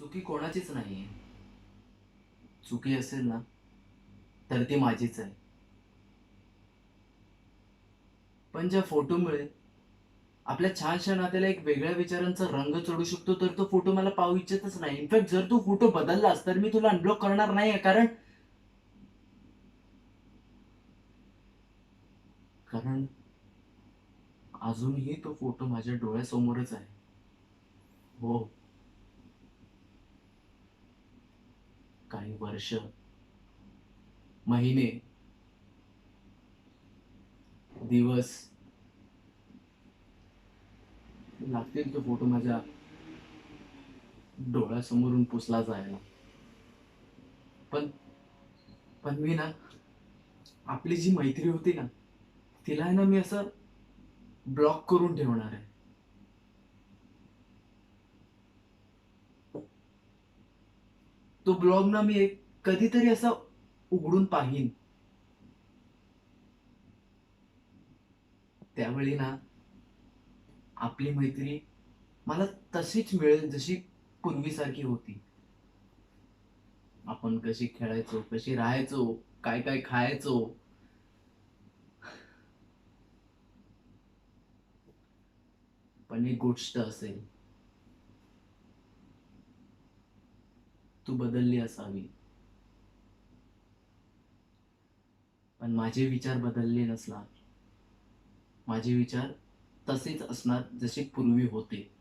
चुकी कोणाचीच नाही चुकी असेल ना तर ती माझीच आहे. पण ज्या फोटोमुळे आपल्या छानशा नात्याला एक वेगळ्या विचारांचा रंग चढू शकतो तर तो फोटो मला पाहू इच्छितच नाही. इनफॅक्ट जर तू फोटो बदललास तर मी तुला अनब्लॉक करणार नाही कारण कारण अजूनही तो फोटो माझ्या डोळ्यासमोरच आहे. हो. काही वर्ष महिने दिवस लागतील तो फोटो माझ्या डोळ्यासमोरून पुसला जायला. पण पण मी ना आपली जी मैत्री होती ना तिला आहे ना मी असं ब्लॉक करून ठेवणार आहे. तो ब्लॉग ना मी एक कधीतरी असा उघडून पाहीन. त्यावेळी ना आपली मैत्री मला तशीच मिळेल जशी पूर्वीसारखी होती. आपण कशी खेळायचो कशी राहायचो काय काय खायचो. पण एक गोष्ट असेल बदलली असावी. पण माझे विचार बदलले नसणार माझे विचार तसेच असणार जसे पूर्वी होते.